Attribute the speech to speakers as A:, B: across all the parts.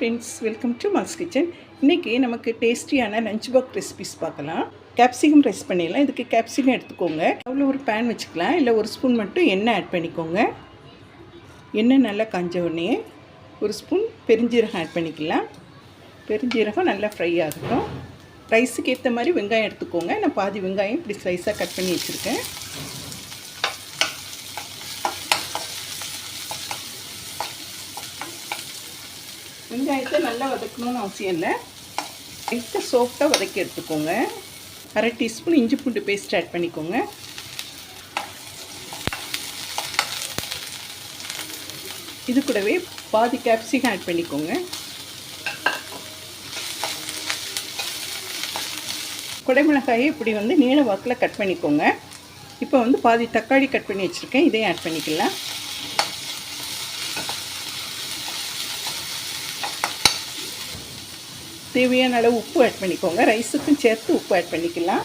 A: Friends welcome to mass kitchen இன்றைக்கி நமக்கு டேஸ்டியான லஞ்ச் பாக்ஸ் ரெசிபிஸ் பார்க்கலாம். கேப்சிகம் ரைஸ் பண்ணிடலாம். இதுக்கு கேப்சிகம் எடுத்துக்கோங்க. அவ்வளோ ஒரு பேன் வச்சுக்கலாம். இல்லை ஒரு ஸ்பூன் மட்டும் எண்ணெய் ஆட் பண்ணிக்கோங்க. எண்ணெய் நல்லா காஞ்ச உடனே ஒரு ஸ்பூன் பெருஞ்சீரகம் ஆட் பண்ணிக்கலாம். பெருஞ்சீரகம் நல்லா ஃப்ரை ஆகட்டும். ரைஸுக்கு ஏற்ற மாதிரி வெங்காயம் எடுத்துக்கோங்க. நான் பாதி வெங்காயம் இப்படி ஸ்லைஸாக கட் பண்ணி வச்சுருக்கேன். வெங்காயத்தை நல்லா வதக்கணும்னு அவசியம் இல்லை. லைட்டாக சோஃப்டாக வதக்கி எடுத்துக்கோங்க. அரை டீஸ்பூன் இஞ்சி பூண்டு பேஸ்ட் ஆட் பண்ணிக்கோங்க. இது கூடவே பாதி கேப்சிகம் ஆட் பண்ணிக்கோங்க. குடைமிளகாயை இப்படி வந்து நீள வாக்கில் கட் பண்ணிக்கோங்க. இப்போ வந்து பாதி தக்காளி கட் பண்ணி வச்சுருக்கேன். இதையும் ஆட் பண்ணிக்கலாம். தேவையான அளவு உப்பு ஆட் பண்ணிக்கோங்க. ரைஸுக்கும் சேர்த்து உப்பு ஆட் பண்ணிக்கலாம்.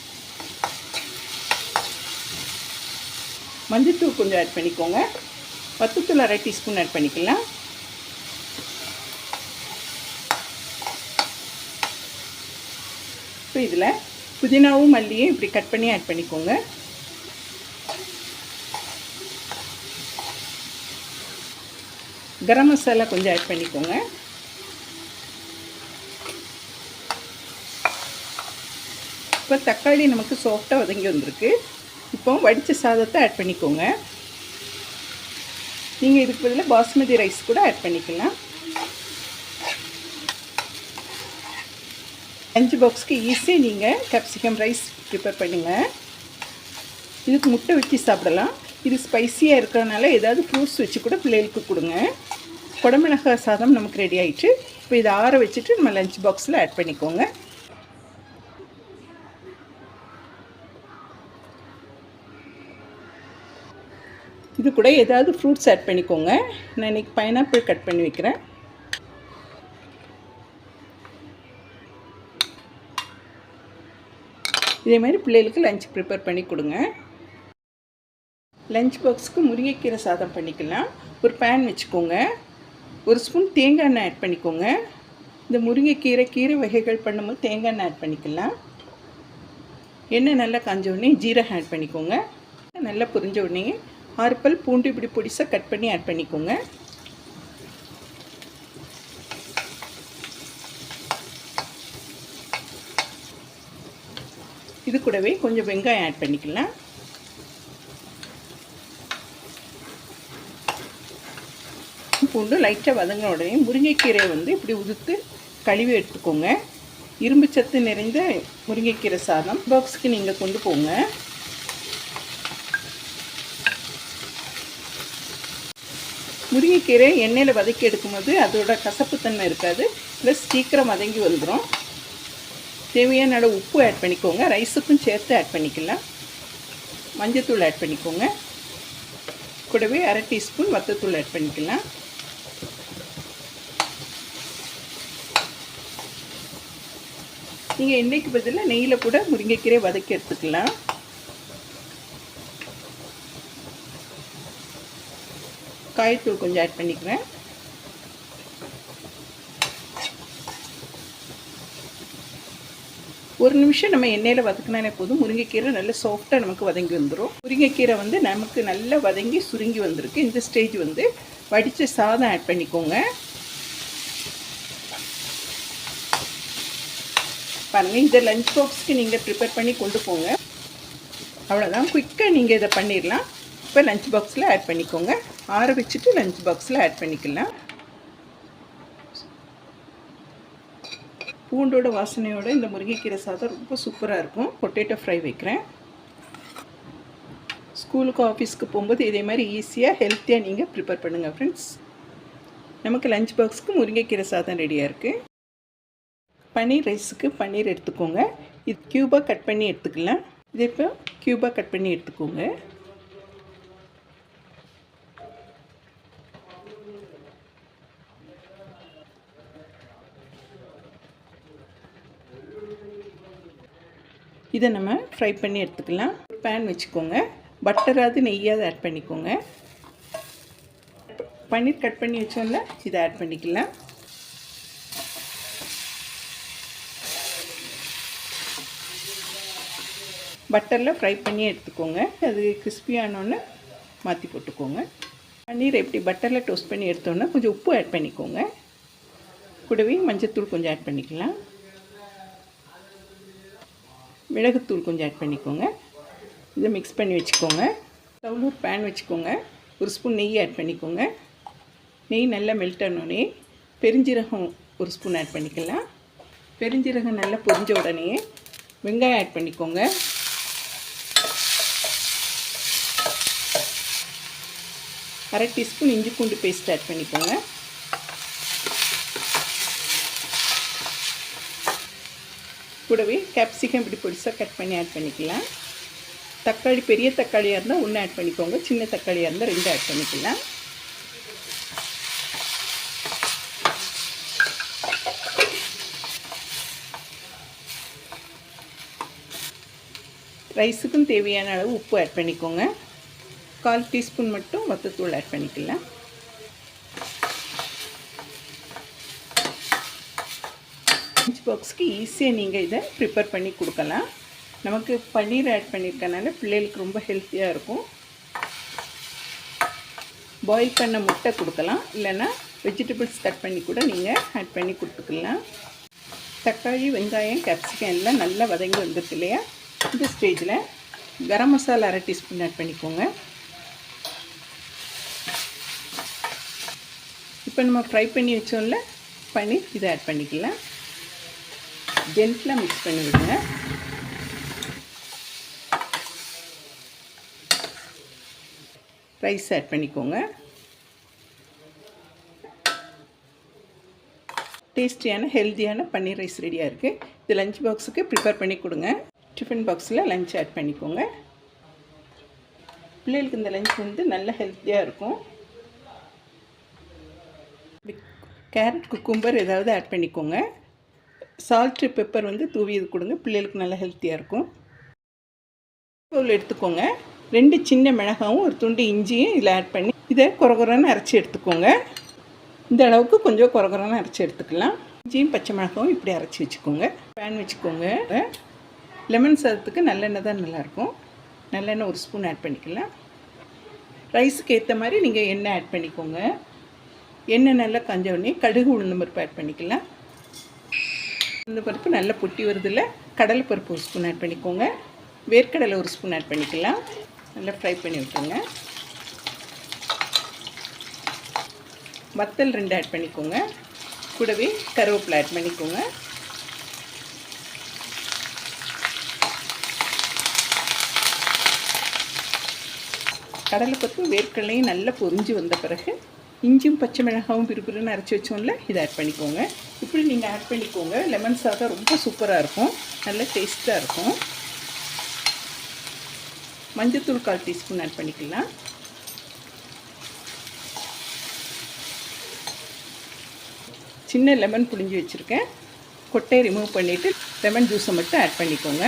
A: மஞ்சத்தூள் கொஞ்சம் ஆட் பண்ணிக்கோங்க. பத்துத்தூள் அரை டீஸ்பூன் ஆட் பண்ணிக்கலாம். இப்போ இதில் புதினாவும் மல்லியும் இப்படி கட் பண்ணி ஆட் பண்ணிக்கோங்க. கரம் மசாலா கொஞ்சம் ஆட் பண்ணிக்கோங்க. இப்போ தக்காளி நமக்கு சாஃப்டாக வதங்கி வந்திருக்கு. இப்போ வடித்த சாதத்தை ஆட் பண்ணிக்கோங்க. நீங்கள் இதுக்கு பதிலாக பாஸ்மதி ரைஸ் கூட ஆட் பண்ணிக்கலாம். அஞ்சு பாக்ஸ்க்கு ஈஸியாக நீங்கள் கேப்சிகம் ரைஸ் ப்ரிப்பேர் பண்ணுங்கள் இதுக்கு முட்டை வச்சு சாப்பிடலாம். இது ஸ்பைஸியாக இருக்கிறனால ஏதாவது ஃப்ரூட்ஸ் வச்சு கூட பிள்ளைகளுக்கு கொடுங்க. குடமிளகாய் சாதம் நமக்கு ரெடி ஆகிட்டு இப்போ இதை ஆற வச்சுட்டு நம்ம லஞ்ச் பாக்ஸில் ஆட் பண்ணிக்கோங்க. இது கூட ஏதாவது ஃப்ரூட்ஸ் ஆட் பண்ணிக்கோங்க. நான் இன்றைக்கி பைனாப்பிள் கட் பண்ணி வைக்கிறேன். இதே மாதிரி பிள்ளைகளுக்கு லஞ்ச் ப்ரிப்பேர் பண்ணி கொடுங்க. லஞ்ச் பாக்ஸுக்கு முருங்கைக்கீரை சாதம் பண்ணிக்கலாம். ஒரு பேன் வச்சுக்கோங்க. ஒரு ஸ்பூன் தேங்காய் எண்ணெய் ஆட் பண்ணிக்கோங்க. இந்த முருங்கைக்கீரை கீரை வகைகள் பண்ணும்போது தேங்காய் எண்ணெய் ஆட் பண்ணிக்கலாம். எண்ணெய் நல்லா காஞ்ச உடனே ஜீரகம் ஆட் பண்ணிக்கோங்க. நல்லா புரிஞ்ச உடனே ஆறு பல் பூண்டு இப்படி பொடிசாக கட் பண்ணி ஆட் பண்ணிக்கோங்க. இது கூடவே கொஞ்சம் வெங்காயம் ஆட் பண்ணிக்கலாம். பூண்டு லைட்டாக வதங்கின உடனே முருங்கைக்கீரையை வந்து இப்படி உதுத்து கழுவி எடுத்துக்கோங்க. இரும்பு சத்து நிறைந்த முருங்கைக்கீரை சாதம் பாக்ஸுக்கு நீங்கள் கொண்டு போங்க. முருங்கைக்கீரை எண்ணெயில் வதக்கி எடுக்கும்போது அதோட கசப்புத்தன்மை இருக்காது. ப்ளஸ் சீக்கிரம் வதங்கி வந்துடும் தேவையான அளவு உப்பு ஆட் பண்ணிக்கோங்க. ரைஸுக்கும் சேர்த்து ஆட் பண்ணிக்கலாம். மஞ்சத்தூள் ஆட் பண்ணிக்கோங்க. கூடவே அரை டீஸ்பூன் வத்தத்தூள் ஆட் பண்ணிக்கலாம். நீங்கள் எண்ணெய்க்கு பதிலாக நெய்யில் கூட முருங்கைக்கீரை வதக்கி எடுத்துக்கலாம். காயத்தூள் கொஞ்சம் ஆட் பண்ணிக்கிறேன். ஒரு நிமிஷம் நம்ம எண்ணெயில் வதக்கினாலே போதும். முருங்கைக்கீரை நல்ல சாஃப்டாக நமக்கு வதங்கி வந்துடும் முருங்கைக்கீரை வந்து நமக்கு நல்லா வதங்கி சுருங்கி வந்திருக்கு. இந்த ஸ்டேஜ் வந்து வடித்த சாதம் ஆட் பண்ணிக்கோங்க. பாருங்கள் இந்த லஞ்ச் பாக்ஸ்க்கு நீங்கள் ப்ரிப்பேர் பண்ணி கொண்டு போங்க. அவ்வளோதான் குயிக்காக நீங்கள் இதை பண்ணிடலாம் இப்போ லஞ்ச் பாக்ஸில் ஆட் பண்ணிக்கோங்க. ஆற வச்சுட்டு லஞ்ச் பாக்ஸில் ஆட் பண்ணிக்கலாம். பூண்டோட வாசனையோட இந்த முருங்கைக்கீரை சாதம் ரொம்ப சூப்பராக இருக்கும். பொட்டேட்டோ ஃப்ரை வைக்கிறேன். ஸ்கூலுக்கு ஆஃபீஸ்க்கு போகும்போது இதே மாதிரி ஈஸியாக ஹெல்த்தியாக நீங்கள் ப்ரிப்பேர் பண்ணுங்கள் ஃப்ரெண்ட்ஸ் நமக்கு லஞ்ச் பாக்ஸுக்கு முருங்கைக்கீரை சாதம் ரெடியாக இருக்குது பன்னீர் ரைஸுக்கு பன்னீர் எடுத்துக்கோங்க. இது க்யூபாக கட் பண்ணி எடுத்துக்கலாம். இதே இப்போ க்யூபாக கட் பண்ணி எடுத்துக்கோங்க. இதை நம்ம ஃப்ரை பண்ணி எடுத்துக்கலாம். பேன் வச்சுக்கோங்க. பட்டராது நெய்யாவது ஆட் பண்ணிக்கோங்க. பன்னீர் கட் பண்ணி வச்சோம்ல இதை ஆட் பண்ணிக்கலாம். பட்டரில் ஃப்ரை பண்ணி எடுத்துக்கோங்க. அது கிறிஸ்பியானோன்னு மாற்றி போட்டுக்கோங்க. பன்னீர் எப்படி பட்டரில் டோஸ்ட் பண்ணி எடுத்தோன்னா கொஞ்சம் உப்பு ஆட் பண்ணிக்கோங்க. கூடவே மஞ்சத்தூள் கொஞ்சம் ஆட் பண்ணிக்கலாம். மிளகுத்தூள் கொஞ்சம் ஆட் பண்ணிக்கோங்க. இதை மிக்ஸ் பண்ணி வச்சுக்கோங்க. ஸ்டவ்வில் ஒரு பேன் வச்சுக்கோங்க. ஒரு ஸ்பூன் நெய் ஆட் பண்ணிக்கோங்க. நெய் நல்லா மெல்ட் ஆனோடனே பெருஞ்சீரகம் ஒரு ஸ்பூன் ஆட் பண்ணிக்கலாம். பெருஞ்சீரகம் நல்லா பொரிஞ்ச உடனே வெங்காயம் ஆட் பண்ணிக்கோங்க. அரை டீஸ்பூன் இஞ்சி பூண்டு பேஸ்ட் ஆட் பண்ணிக்கோங்க. கூடவே கேப்சிகம் இப்படி பொடிசாக கட் பண்ணி ஆட் பண்ணிக்கலாம். தக்காளி பெரிய தக்காளியாக இருந்தால் ஒன்று ஆட் பண்ணிக்கோங்க. சின்ன தக்காளியாக இருந்தால் ரெண்டு ஆட் பண்ணிக்கலாம். ரைஸுக்கும் தேவையான அளவு உப்பு ஆட் பண்ணிக்கோங்க. கால் டீஸ்பூன் மட்டும் வத்தத்தூள் ஆட் பண்ணிக்கலாம். பாக்ஸ்க்கு ஈஸியாக நீங்கள் இதை ப்ரிப்பேர் பண்ணி கொடுக்கலாம். நமக்கு பன்னீர் ஆட் பண்ணியிருக்கனால பிள்ளைகளுக்கு ரொம்ப ஹெல்த்தியாக இருக்கும். பாயில் பண்ண முட்டை கொடுக்கலாம். இல்லைன்னா வெஜிடபிள்ஸ் கட் பண்ணி கூட நீங்கள் ஆட் பண்ணி கொடுத்துக்கலாம். தக்காளி வெங்காயம் கேப்சிகம் எல்லாம் நல்லா வதங்கி வந்துருக்கு இல்லையா? இந்த ஸ்டேஜில் கரம் மசாலா அரை டீஸ்பூன் ஆட் பண்ணிக்கோங்க. இப்போ நம்ம ஃப்ரை பண்ணி வச்சோம்ல பன்னீர் இதை ஆட் பண்ணிக்கலாம். ஜென்டில் மிக்ஸ் பண்ணி விடுங்க ரைஸ் ஆட் பண்ணிக்கோங்க டேஸ்டியான ஹெல்த்தியான பன்னீர் ரைஸ் ரெடியாக இருக்குது இது லஞ்ச் பாக்ஸுக்கு ப்ரிப்பேர் பண்ணி கொடுங்க. டிஃபன் பாக்ஸில் லஞ்ச் ஆட் பண்ணிக்கோங்க. பிள்ளைகளுக்கு இந்த லஞ்ச் வந்து நல்ல ஹெல்த்தியாக இருக்கும். கேரட் குக்கும்பர் ஏதாவது ஆட் பண்ணிக்கோங்க. சால்ட்டு பெப்பர் வந்து தூவி இது கொடுங்க. பிள்ளைகளுக்கு நல்லா ஹெல்த்தியாக இருக்கும். பவுல் எடுத்துக்கோங்க. ரெண்டு சின்ன மிளகாவும் ஒரு துண்டு இஞ்சியும் இதில் ஆட் பண்ணி இதை குறகுறன்னு அரைச்சி எடுத்துக்கோங்க. இந்த அளவுக்கு கொஞ்சம் குறகுறன்னு அரைச்சி எடுத்துக்கலாம். இஞ்சியும் பச்சை மிளகாவும் இப்படி அரைச்சி வச்சுக்கோங்க. பேன் வச்சுக்கோங்க. லெமன் சாதத்துக்கு நல்லெண்ணெய் தான் நல்லாயிருக்கும். நல்லெண்ணெய் ஒரு ஸ்பூன் ஆட் பண்ணிக்கலாம். ரைஸுக்கு ஏற்ற மாதிரி நீங்கள் எண்ணெய் ஆட் பண்ணிக்கோங்க. எண்ணெய் நல்லா கஞ்ச உடனே கடுகு உளுந்தம்பருப்பு ஆட் பண்ணிக்கலாம். இந்த பருப்பு நல்லா பொட்டி வருதில்ல கடலை பருப்பு ஒரு ஸ்பூன் ஆட் பண்ணிக்கோங்க. வேர்க்கடலை ஒரு ஸ்பூன் ஆட் பண்ணிக்கலாம். நல்லா ஃப்ரை பண்ணி விட்டுருங்க வத்தல் ரெண்டு ஆட் பண்ணிக்கோங்க. கூடவே கருவேப்பிலை ஆட் பண்ணிக்கோங்க. கடலைப்பருப்பு வேர்க்கடலையும் நல்லா பொரிஞ்சு வந்த பிறகு இஞ்சியும் பச்சை மிளகாவும் பிறுபிறுன்னு அரைச்சி வச்சோம்ல இதை ஆட் பண்ணிக்கோங்க. இப்படி நீங்கள் ஆட் பண்ணிக்கோங்க. லெமன் சாதம் ரொம்ப சூப்பராக இருக்கும். நல்ல டேஸ்ட்டாக இருக்கும். மஞ்சத்தூள் கால் டீஸ்பூன் ஆட் பண்ணிக்கலாம். சின்ன லெமன் புழிஞ்சு வச்சுருக்கேன். கொட்டையை ரிமூவ் பண்ணிவிட்டு லெமன் ஜூஸை மட்டும் ஆட் பண்ணிக்கோங்க.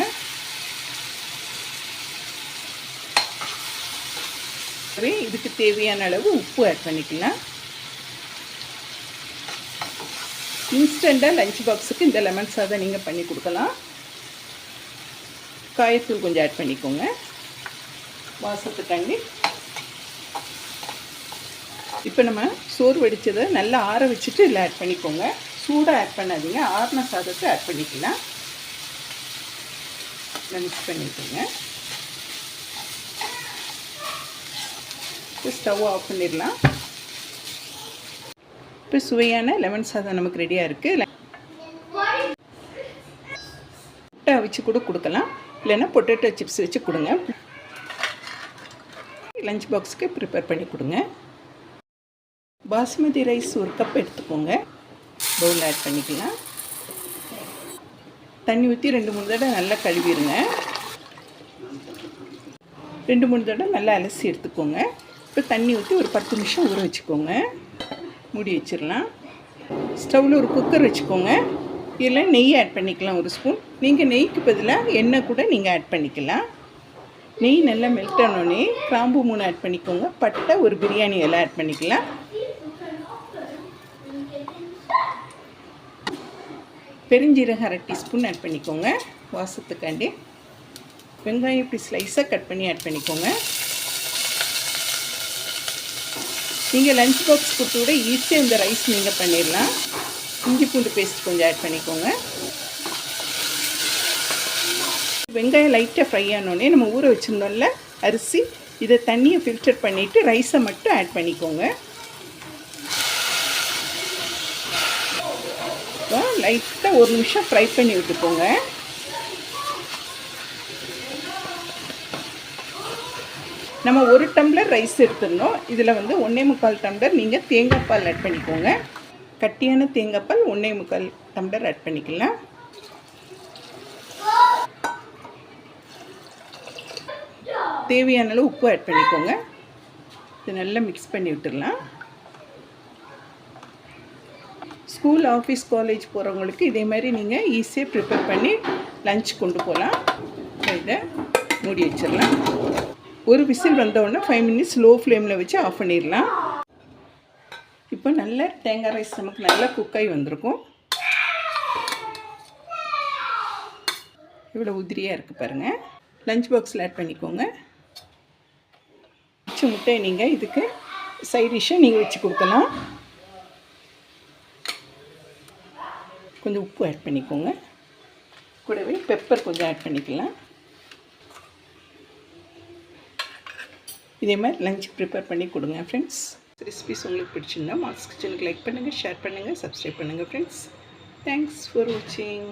A: இதுக்கு தேவையான அளவு உப்பு ஆட் பண்ணிக்கலாம். இன்ஸ்டண்ட்டாக லஞ்ச் பாக்ஸுக்கு இந்த லெமன் சாதம் நீங்கள் பண்ணி கொடுக்கலாம். காயத்தூள் கொஞ்சம் ஆட் பண்ணிக்கோங்க. வாசத்துக்காண்டி இப்போ நம்ம சோறு வடித்ததை நல்லா ஆற வச்சுட்டு இதில் ஆட் பண்ணிக்கோங்க. சூடாக ஆட் பண்ணாதீங்க. ஆறின சாதத்தை ஆட் பண்ணிக்கலாம். மிக்ஸ் பண்ணிக்கோங்க. இப்போ ஸ்டவ் ஆஃப் பண்ணிடலாம். இப்போ சுவையான லெமன் சாதம் நமக்கு ரெடியாக இருக்குது முட்டை அவிச்சு கூட கொடுக்கலாம். இல்லைன்னா பொட்டேட்டோ சிப்ஸ் வச்சு கொடுங்க. லஞ்ச் பாக்ஸுக்கு ப்ரிப்பேர் பண்ணி கொடுங்க. பாஸ்மதி ரைஸ் ஒரு கப் எடுத்துக்கோங்க. பவுல் ஆட் பண்ணிக்கலாம். தண்ணி ஊற்றி ரெண்டு மூணு தடவை நல்லா கழுவிடுங்க. ரெண்டு மூணு தடவை நல்லா அலசி எடுத்துக்கோங்க. இப்போ தண்ணி ஊற்றி ஒரு பத்து நிமிஷம் ஊற வச்சுக்கோங்க. மூடி வச்சிடலாம். ஸ்டவ்வில் ஒரு குக்கர் வச்சுக்கோங்க. இதில் நெய் ஆட் பண்ணிக்கலாம் ஒரு ஸ்பூன். நீங்கள் நெய்க்கு பதிலாக எண்ணெய் கூட நீங்கள் ஆட் பண்ணிக்கலாம். நெய் நல்லா மெல்ட் ஆனோடனே கிராம்பு மூணு ஆட் பண்ணிக்கோங்க. பட்டை ஒரு பிரியாணி எல்லாம் ஆட் பண்ணிக்கலாம். பெருஞ்சீரகம் அரை டீஸ்பூன் ஆட் பண்ணிக்கோங்க. வாசத்துக்காண்டி. வெங்காயம் இப்படி ஸ்லைஸாக கட் பண்ணி ஆட் பண்ணிக்கோங்க. நீங்கள் லஞ்ச் பாக்ஸ் கொடுத்து விட ஈஸியாக இந்த ரைஸ் நீங்கள் பண்ணிடலாம். இஞ்சி பூண்டு பேஸ்ட் கொஞ்சம் ஆட் பண்ணிக்கோங்க. வெங்காயம் லைட்டாக ஃப்ரை ஆனோடனே நம்ம ஊற வச்சுருந்தோம்ல அரிசி இதை தண்ணியை ஃபில்டர் பண்ணிவிட்டு ரைஸை மட்டும் ஆட் பண்ணிக்கோங்க. லைட்டாக ஒரு நிமிஷம் ஃப்ரை பண்ணி விட்டுக்கோங்க. நம்ம ஒரு டம்ளர் ரைஸ் எடுத்துருந்தோம். இதில் வந்து ஒன்றே முக்கால் டம்ளர் நீங்கள் தேங்காய் பால் ஆட் பண்ணிக்கோங்க. கட்டியான தேங்காய் பால் ஒன்றே முக்கால் டம்ளர் ஆட் பண்ணிக்கலாம். தேவையான அளவு உப்பு ஆட் பண்ணிக்கோங்க. இது நல்லா மிக்ஸ் பண்ணி விட்டுடலாம். ஸ்கூல் ஆஃபீஸ் காலேஜ் போகிறவங்களுக்கு இதே மாதிரி நீங்கள் ஈஸியாக ப்ரிப்பேர் பண்ணி லஞ்ச் கொண்டு போகலாம் இதை மூடி வச்சிடலாம். ஒரு விசில் வந்தவுடனே ஃபைவ் மினிட்ஸ் லோ ஃப்ளேமில் வச்சு ஆஃப் பண்ணிடலாம். இப்போ நல்ல தேங்காய் ரைஸ் நமக்கு நல்லா குக்காகி வந்திருக்கும். இவ்வளோ உதிரியாக இருக்குது பாருங்கள் லஞ்ச் பாக்ஸில் ஆட் பண்ணிக்கோங்க. வச்சு முட்டையை நீங்கள் இதுக்கு சைட் டிஷ்ஷை நீங்கள் வச்சு கொடுக்கலாம். கொஞ்சம் உப்பு ஆட் பண்ணிக்கோங்க. கூடவே பெப்பர் கொஞ்சம் ஆட் பண்ணிக்கலாம். இதே மாதிரி லஞ்ச் ப்ரிப்பேர் பண்ணி கொடுங்க ஃப்ரெண்ட்ஸ் ரெசிபிஸ் உங்களுக்கு பிடிச்சிருந்தா மார்க்ஸ் கிச்சனுக்கு லைக் பண்ணுங்கள் ஷேர் பண்ணுங்கள் சப்ஸ்கிரைப் பண்ணுங்கள் ஃப்ரெண்ட்ஸ் தேங்க்ஸ் ஃபார் வாட்சிங்